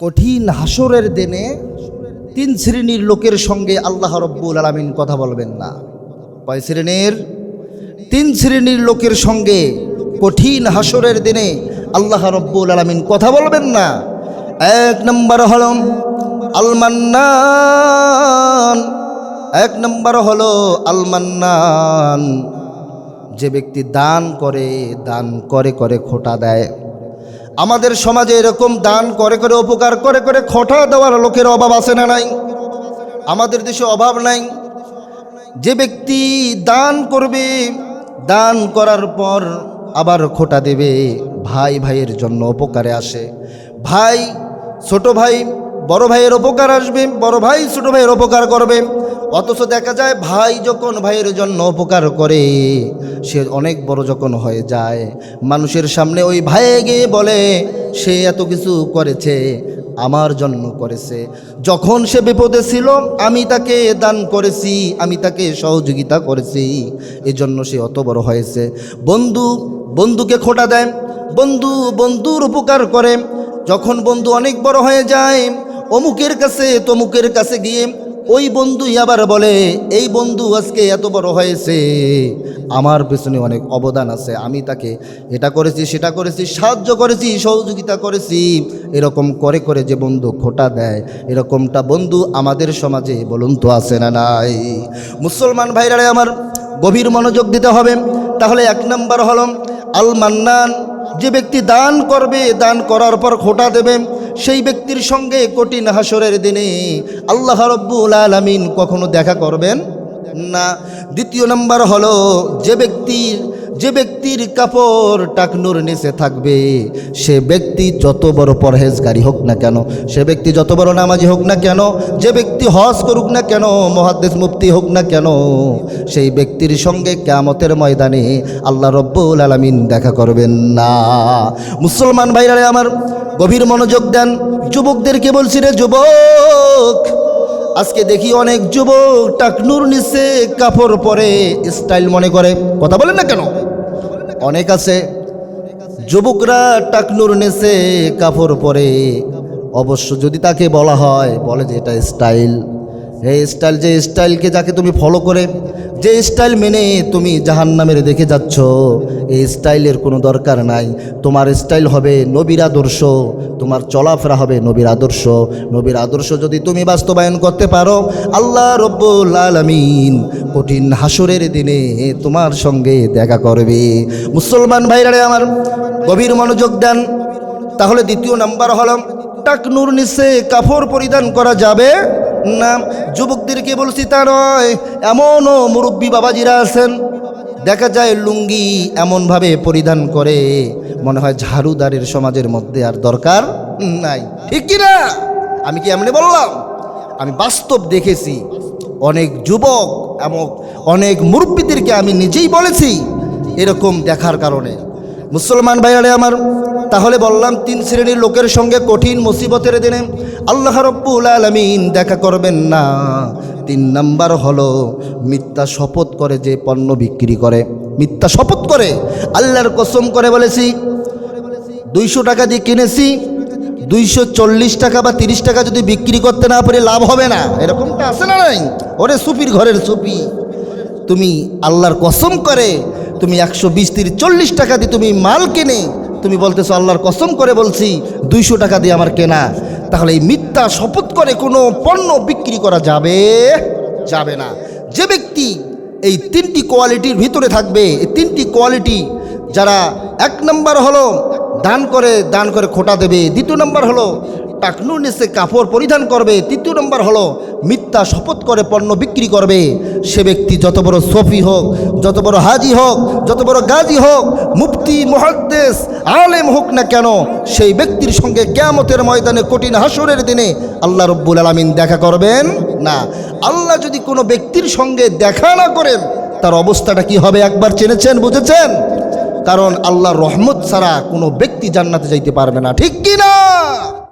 কঠিন হাসরের দিনে তিন শ্রেণির লোকের সঙ্গে আল্লাহ রব্বুল আলমিন কথা বলবেন না। কয় শ্রেণির? তিন শ্রেণির লোকের সঙ্গে কঠিন হাসরের দিনে আল্লাহ রব্বুল আলমিন কথা বলবেন না। এক নম্বর হল আলমান্নান। এক নম্বর হলো আলমান্নান। যে ব্যক্তি দান করে দান করে করে খোটা দেয়। আমাদের সমাজে এরকম দান করে করে উপকার করে করে খটা দেওয়ার লোকের অভাব আছে না নাই? আমাদের দেশে অভাব নাই। যে ব্যক্তি দান করবে, দান করার পর আবার খোটা দেবে, ভাই ভাইয়ের জন্য উপকারে আসে। ভাই, ছোট ভাই বড় ভাইয়ের উপকার আসবে, বড় ভাই ছোট ভাইয়ের উপকার করবে। অথচ দেখা যায় ভাই যখন ভাইয়ের জন্য উপকার করে, সে অনেক বড় যখন হয়ে যায়, মানুষের সামনে ওই ভাই গিয়ে বলে, সে এত কিছু করেছে, আমার জন্য করেছে। যখন সে বিপদে ছিল, আমি তাকে দান করেছি, আমি তাকে সহযোগিতা করেছি। এজন্য সে অত বড় হয়েছে। বন্ধু, বন্ধুকে খোটা দেয়। বন্ধু, বন্ধুর উপকার করে। যখন বন্ধু অনেক বড় হয়ে যায় অমুকের কাছে, তমুকের কাছে গিয়ে ওই বন্ধুই আবার বলে, এই বন্ধু আজকে এত বড় হয়েছে। আমার পেছনে অনেক অবদান আছে। আমি তাকে এটা করেছি, সেটা করেছি, সাহায্য করেছি, সহযোগিতা করেছি। এরকম করে করে যে বন্ধু খোটা দেয়, এরকমটা বন্ধু আমাদের সমাজে বলুন তো আছে না নাই? মুসলমান ভাইরারে আমার গভীর মনোযোগ দিতে হবে। তাহলে এক নম্বর হলম আল মান্নান যে ব্যক্তি দান করবে, দান করার পর খোটা দেবে। সেই ব্যক্তির সঙ্গে কঠিন হাসরের দিনে আল্লাহ রব্বুল আলমিন কখনো দেখা করবেন? না। দ্বিতীয় নম্বর হলো যে ব্যক্তির যে ব্যক্তির কাপড় টাকনুর নিচে থাকবে, সে ব্যক্তি যত বড় পরহেজগারি হোক না কেন, সে ব্যক্তি যত বড় নামাজি হোক না কেন, যে ব্যক্তি হজ করুক না কেন, মহাদ্দেশ মুফতি হোক না কেন, সেই ব্যক্তির সঙ্গে কেমতের ময়দানে আল্লাহ রব্বুল আলমিন দেখা করবেন না। মুসলমান ভাইরারে আমার গভীর মনোযোগ দেন, যুবকদেরকে বলছি রে যুবক, আজকে দেখি অনেক যুবক টাকনুর নিচে কাপড় পরে স্টাইল মনে করে, কথা বলেন না কেন? অনেক আছে। যুবকরা টাকনুর নেছে কাপড় পরে। অবশ্য যদি তাকে বলা হয়, বলে যে এটা স্টাইল এই স্টাইল যে স্টাইলকে যাকে তুমি ফলো করে যে স্টাইল মেনে তুমি জাহান্নামের দেখে যাচ্ছ, এই স্টাইলের কোনো দরকার নাই। তোমার স্টাইল হবে নবীর আদর্শ, তোমার চলাফেরা হবে নবীর আদর্শ। নবীর আদর্শ যদি তুমি বাস্তবায়ন করতে পারো, আল্লাহ রব্বুল আলমিন কঠিন হাসরের দিনে তোমার সঙ্গে দেখা করবে। মুসলমান ভাইরারে আমার গভীর মনোযোগ দেন। তাহলে দ্বিতীয় নাম্বার হল, টাকনুর নিচে কাপড় পরিধান করা যাবে। না যুবকদেরকে বলছি তা নয়, এমনও মুরব্বী বাবাজিরা আছেন। দেখা যায় লুঙ্গি এমনভাবে পরিধান করে, মনে হয় ঝাড়ুদারের সমাজের মধ্যে আর দরকার নাই। ঠিক কি না আমি কি এমনি বললাম? আমি বাস্তব দেখেছি, অনেক যুবক এমন অনেক মুরব্বীদেরকে আমি নিজেই বলেছি এরকম দেখার কারণে। মুসলমান ভাইয়ারে আমার, তাহলে বললাম তিন শ্রেণির লোকের সঙ্গে কঠিন মুসিবতের দিনে আল্লাহ রব্বুল আলমিন দেখা করবেন না। তিন নাম্বার হলো, মিথ্যা শপথ করে যে পণ্য বিক্রি করে। মিথ্যা শপথ করে, আল্লাহর কসম করে বলেছি, দুইশো টাকা দিয়ে কিনেছি, দুইশো চল্লিশ টাকা বা তিরিশ টাকা যদি বিক্রি করতে না পারে লাভ হবে না। এরকমটা আছে না নাই? ওরে সুপির ঘরের সুপি তুমি আল্লাহর কসম করে, তুমি একশো বিশ, তিরিশ, চল্লিশ টাকা দিয়ে তুমি মাল কেনে, তুমি বলতেছো আল্লাহর কসম করে বলছি, দুইশো টাকা দিয়ে আমার কেনা। তাহলে এই মিথ্যা শপথ করে কোনো পণ্য বিক্রি করা যাবে? যাবে না। যে ব্যক্তি এই তিনটি কোয়ালিটির ভিতরে থাকবে, এই তিনটি কোয়ালিটি যারা এক নম্বর হলো দান করে দান করে খোটা দেবে, দ্বিতীয় নম্বর হলো টাকনুর নিচে কাপড় পরিধান করবে। তৃতীয় নম্বর হলো, মিথ্যা শপথ করে পণ্য বিক্রি করবে। সে ব্যক্তি যত বড় সফি হোক, যত বড় হাজি হোক, যত বড় গাজী হোক, মুফতি মহাদ্দেশ আলেম হোক না কেন, সেই ব্যক্তির সঙ্গে কেয়ামতের ময়দানে কঠিন হাসরের দিনে আল্লাহ রব্বুল আলমিন দেখা করবেন? না। আল্লাহ যদি কোনো ব্যক্তির সঙ্গে দেখা না করেন, তার অবস্থাটা কি হবে একবার চেনেছেন, বুঝেছেন? কারণ আল্লাহর রহমত ছাড়া কোনো ব্যক্তি জান্নাতে যাইতে পারবে না। ঠিক কি না